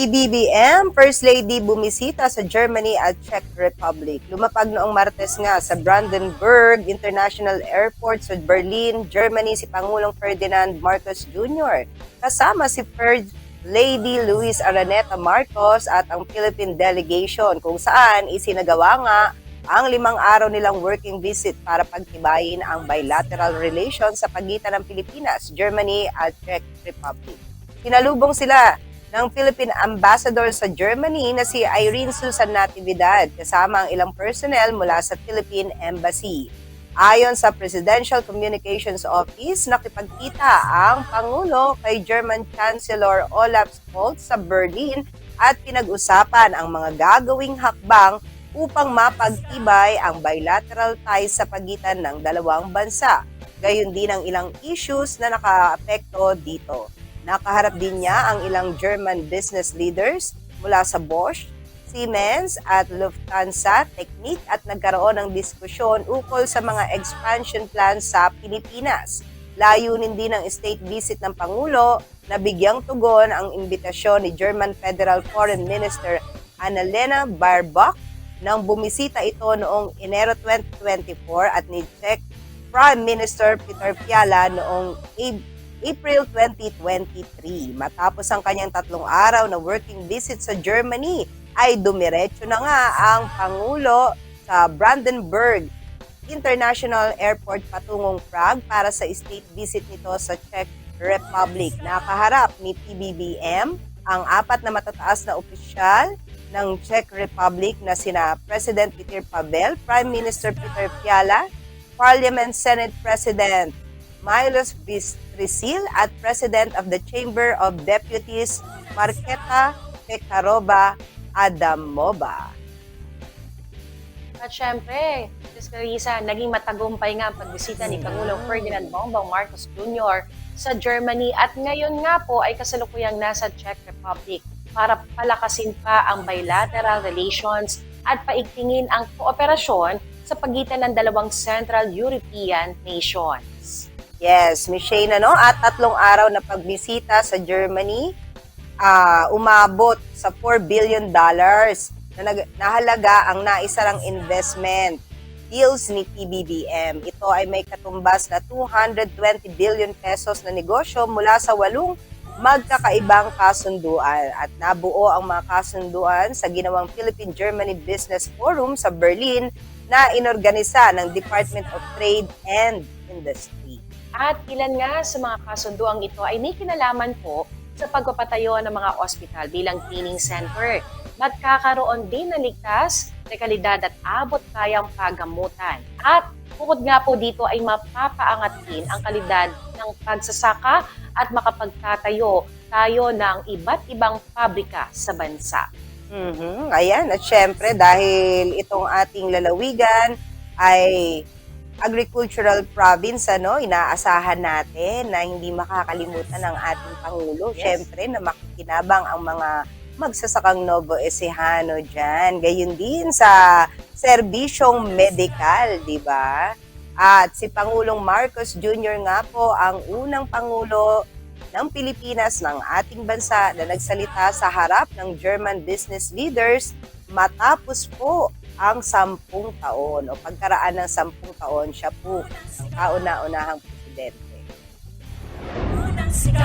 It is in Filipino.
PBBM, First Lady bumisita sa Germany at Czech Republic. Lumapag noong Martes nga sa Brandenburg International Airport sa Berlin, Germany si Pangulong Ferdinand Marcos Jr. Kasama si First Lady Luis Araneta Marcos at ang Philippine delegation kung saan isinagawa nga ang limang araw nilang working visit para pagtibayin ang bilateral relations sa pagitan ng Pilipinas, Germany at Czech Republic. Sinalubong sila ng Philippine Ambassador sa Germany na si Irene Susan Natividad kasama ang ilang personnel mula sa Philippine Embassy. Ayon sa Presidential Communications Office, nakipagkita ang Pangulo kay German Chancellor Olaf Scholz sa Berlin at pinag-usapan ang mga gagawing hakbang upang mapagtibay ang bilateral ties sa pagitan ng dalawang bansa. Gayon din ang ilang issues na nakaapekto dito. Nakaharap din niya ang ilang German business leaders mula sa Bosch, Siemens at Lufthansa Technic at nagkaroon ng diskusyon ukol sa mga expansion plans sa Pilipinas. Layunin din ng state visit ng Pangulo na bigyang tugon ang imbitasyon ni German Federal Foreign Minister Annalena Baerbock nang bumisita ito noong Enero 2024 at ni Czech Prime Minister Peter Fiala noong April 2023. Matapos ang kanyang tatlong araw na working visit sa Germany, ay dumiretso na nga ang Pangulo sa Brandenburg International Airport patungong Prague para sa state visit nito sa Czech Republic. Nakaharap ni PBBM ang apat na matataas na opisyal ng Czech Republic na sina President Peter Pavel, Prime Minister Peter Fiala, Parliament Senate President Milos Bistrisil at President of the Chamber of Deputies Marketa Pekarova Adamova. At syempre, Ms. Clarissa, naging matagumpay nga ang pagbisita ni Pangulong Ferdinand Bongbong Marcos Jr. sa Germany at ngayon nga po ay kasalukuyang nasa Czech Republic para palakasin pa ang bilateral relations at paigtingin ang kooperasyon sa pagitan ng dalawang Central European nations. Yes, Miss Shane, ano? At tatlong araw na pagbisita sa Germany, ah, umabot sa 4 billion dollars na nag- nahalaga ang naisarang investment deals ni PBBM. Ito ay may katumbas na 220 billion pesos na negosyo mula sa walong magkakaibang kasunduan at nabuo ang mga kasunduan sa ginawang Philippine-Germany Business Forum sa Berlin na inorganisa ng Department of Trade and Industry. At ilan nga sa mga kasunduang ito ay may kinalaman po sa pagpapatayo ng mga ospital bilang training center. Magkakaroon din ng ligtas, dekalidad at abot kayang pagamutan. At bukod nga po dito ay mapapaangat din ang kalidad ng pagsasaka at makapagtatayo tayo ng iba't ibang pabrika sa bansa. Mhm, Ayan, at syempre dahil itong ating lalawigan ay agricultural province, ano, inaasahan natin na hindi makakalimutan ng ating Pangulo. Yes. Syempre na makikinabang ang mga magsasakang Novo Ecijano dyan. Gayun din sa serbisyong medikal, di ba? At si Pangulong Marcos Jr. nga po ang unang Pangulo ng Pilipinas ng ating bansa na nagsalita sa harap ng German business leaders matapos po ang sampung taon o pagkaraan ng sampung taon siya po ang kauna-unahang presidente.